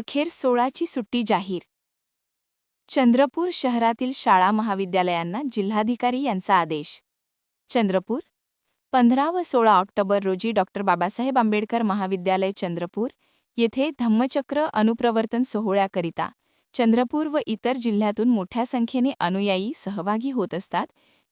अखेर सोळाची सुट्टी जाहीर. चंद्रपूर शहरातील शाळा महाविद्यालयांना जिल्हाधिकारी यांचा आदेश. चंद्रपूर पंधरा व सोळा ऑक्टोबर रोजी डॉक्टर बाबासाहेब आंबेडकर महाविद्यालय चंद्रपूर येथे धम्मचक्र अनुप्रवर्तन सोहळ्याकरिता चंद्रपूर व इतर जिल्ह्यातून मोठ्या संख्येने अनुयायी सहभागी होत असतात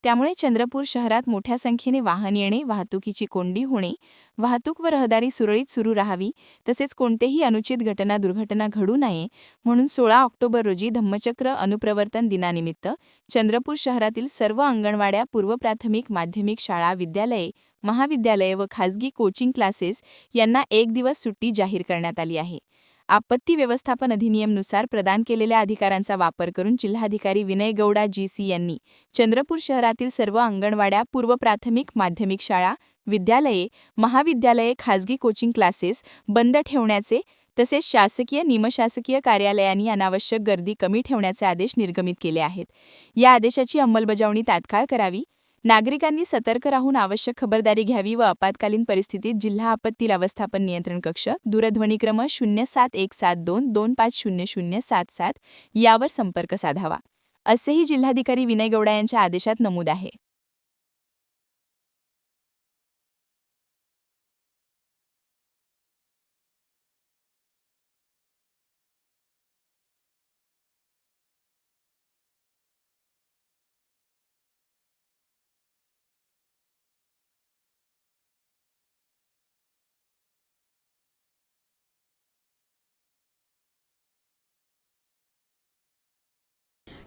त्यामुळे चंद्रपूर शहरात मोठ्या संख्येने वाहन येणे वाहतुकीची कोंडी होणे वाहतूक व रहदारी सुरळीत सुरू राहावी तसेच कोणतेही अनुचित घटना दुर्घटना घडू नये म्हणून सोळा ऑक्टोबर रोजी धम्मचक्र अनुप्रवर्तन दिनानिमित्त चंद्रपूर शहरातील सर्व अंगणवाड्या पूर्वप्राथमिक माध्यमिक शाळा विद्यालये महाविद्यालये व खासगी कोचिंग क्लासेस यांना एक दिवस सुट्टी जाहीर करण्यात आली आहे. आपत्ती व्यवस्थापन अधिनियमनुसार प्रदान केलेल्या अधिकारांचा वापर करून जिल्हाधिकारी विनय गौडा जी सी यांनी चंद्रपूर शहरातील सर्व अंगणवाड्या पूर्व प्राथमिक माध्यमिक शाळा विद्यालये महाविद्यालये खाजगी कोचिंग क्लासेस बंद ठेवण्याचे तसेच शासकीय निमशासकीय कार्यालयांनी अनावश्यक गर्दी कमी ठेवण्याचे आदेश निर्गमित केले आहेत. या आदेशाची अंमलबजावणी तात्काळ करावी नागरिकांनी सतर्क राहून आवश्यक खबरदारी घ्यावी व आपत्कालीन परिस्थितीत जिल्हा आपत्ती व्यवस्थापन नियंत्रण कक्ष दूरध्वनी क्रम शून्य सात एक सात दोन दोन पाच शून्य शून्य सात सात यावर संपर्क साधावा. असेही जिल्हाधिकारी विनय गौडा यांच्या आदेशात नमूद आहे.